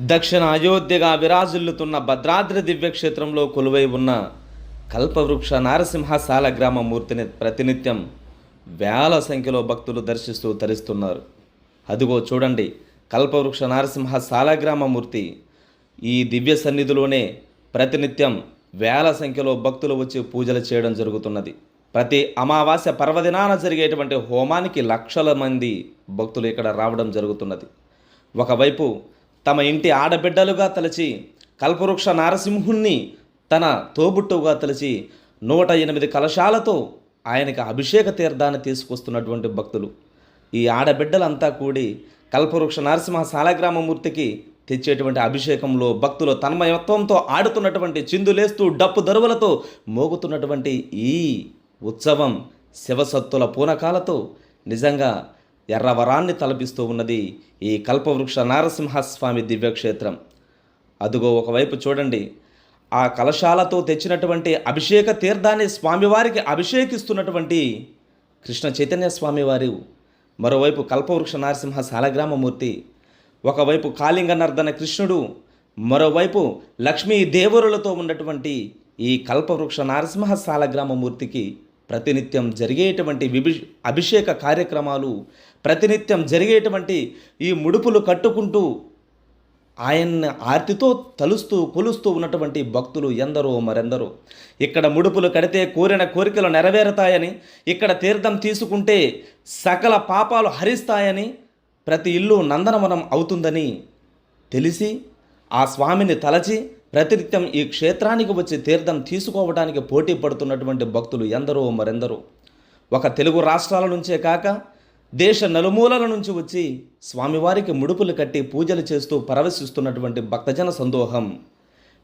దక్షిణ అయోధ్యగా విరాజిల్లుతున్న భద్రాద్రి దివ్యక్షేత్రంలో కొలువై ఉన్న కల్పవృక్ష నారసింహ సాలగ్రామ మూర్తిని ప్రతినిత్యం వేల సంఖ్యలో భక్తులు దర్శిస్తూ తరిస్తున్నారు. అదిగో చూడండి కల్పవృక్ష నారసింహ సాలగ్రామ మూర్తి ఈ దివ్య సన్నిధిలోనే ప్రతినిత్యం వేల సంఖ్యలో భక్తులు వచ్చి పూజలు చేయడం జరుగుతున్నది. ప్రతి అమావాస్య పర్వదినాన జరిగేటువంటి హోమానికి లక్షల మంది భక్తులు ఇక్కడ రావడం జరుగుతున్నది. ఒకవైపు తమ ఇంటి ఆడబిడ్డలుగా తలచి కల్పవృక్ష నారసింహుణ్ణి తన తోబుట్టువుగా తలచి నూట ఎనిమిది కలశాలతో ఆయనకి అభిషేక తీర్థాన్ని తీసుకొస్తున్నటువంటి భక్తులు. ఈ ఆడబిడ్డలంతా కూడి కల్పవృక్ష నరసింహ సాలగ్రామమూర్తికి తెచ్చేటువంటి అభిషేకంలో భక్తులు తన్మయత్వంతో ఆడుతున్నటువంటి చిందులేస్తూ డప్పు దరువులతో మోగుతున్నటువంటి ఈ ఉత్సవం శివసత్తుల పూనకాలతో నిజంగా ఎర్రవరాన్ని తలపిస్తూ ఉన్నది ఈ కల్పవృక్ష నారసింహస్వామి దివ్యక్షేత్రం. అదుగో ఒకవైపు చూడండి. ఆ కలశాలతో తెచ్చినటువంటి అభిషేక తీర్థాన్ని స్వామివారికి అభిషేకిస్తున్నటువంటి కృష్ణ చైతన్య స్వామివారు మరోవైపు కల్పవృక్ష నరసింహ శాలగ్రామమూర్తి ఒకవైపు కాళింగ నర్దన కృష్ణుడు. మరోవైపు లక్ష్మీ దేవరులతో ఉన్నటువంటి ఈ కల్పవృక్ష నరసింహ శాలగ్రామమూర్తికి ప్రతినిత్యం జరిగేటువంటి విభి అభిషేక కార్యక్రమాలు ప్రతినిత్యం జరిగేటువంటి ఈ ముడుపులు కట్టుకుంటూ ఆయన్ని ఆర్తితో తలుస్తూ కొలుస్తూ ఉన్నటువంటి భక్తులు ఎందరో మరెందరో. ఇక్కడ ముడుపులు కడితే కోరిన కోరికలు నెరవేరుతాయని ఇక్కడ తీర్థం తీసుకుంటే సకల పాపాలు హరిస్తాయని ప్రతి ఇల్లు నందనవనం అవుతుందని తెలిసి ఆ స్వామిని తలచి ప్రతినిత్యం ఈ క్షేత్రానికి వచ్చి తీర్థం తీసుకోవడానికి పోటీ పడుతున్నటువంటి భక్తులు ఎందరో మరెందరో. ఒక తెలుగు రాష్ట్రాల నుంచే కాక దేశ నలుమూలల నుంచి వచ్చి స్వామివారికి ముడుపులు కట్టి పూజలు చేస్తూ పరవశిస్తున్నటువంటి భక్తజన సందోహం.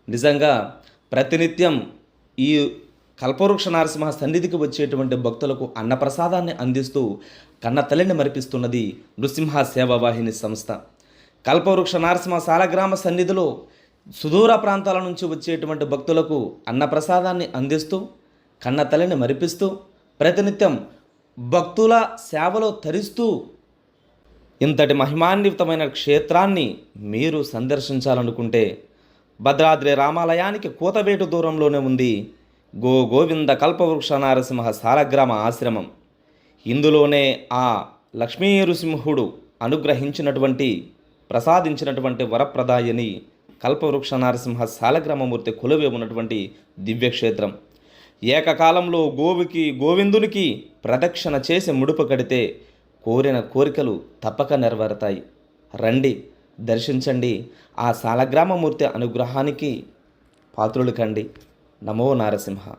నిజంగా ప్రతినిత్యం ఈ కల్పవృక్ష నరసింహ సన్నిధికి వచ్చేటువంటి భక్తులకు అన్నప్రసాదాన్ని అందిస్తూ కన్న తల్లిని మరిపిస్తున్నది నృసింహ సేవావాహిని సంస్థ. కల్పవృక్ష నరసింహ సాలగ్రామ సన్నిధిలో సుదూర ప్రాంతాల నుంచి వచ్చేటువంటి భక్తులకు అన్నప్రసాదాన్ని అందిస్తూ కన్న తల్లిని మరిపిస్తూ ప్రతినిత్యం భక్తుల సేవలో తరిస్తూ ఇంతటి మహిమాన్వితమైన క్షేత్రాన్ని మీరు సందర్శించాలనుకుంటే భద్రాద్రి రామాలయానికి కూతవేటు దూరంలోనే ఉంది గో గోవింద కల్పవృక్ష నారసింహ సాలగ్రామ ఆశ్రమం. ఇందులోనే ఆ లక్ష్మీ నృసింహుడు అనుగ్రహించినటువంటి ప్రసాదించినటువంటి వరప్రదాయని కల్పవృక్ష నారసింహ శాలగ్రామమూర్తి కొలువే ఉన్నటువంటి దివ్యక్షేత్రం. ఏకకాలంలో గోవికి గోవిందునికి ప్రదక్షిణ చేసి ముడుపు కడితే కోరిన కోరికలు తప్పక నెరవేరుతాయి. రండి దర్శించండి. ఆ శాలగ్రామమూర్తి అనుగ్రహానికి పాత్రులు కండి. నమో నారసింహ.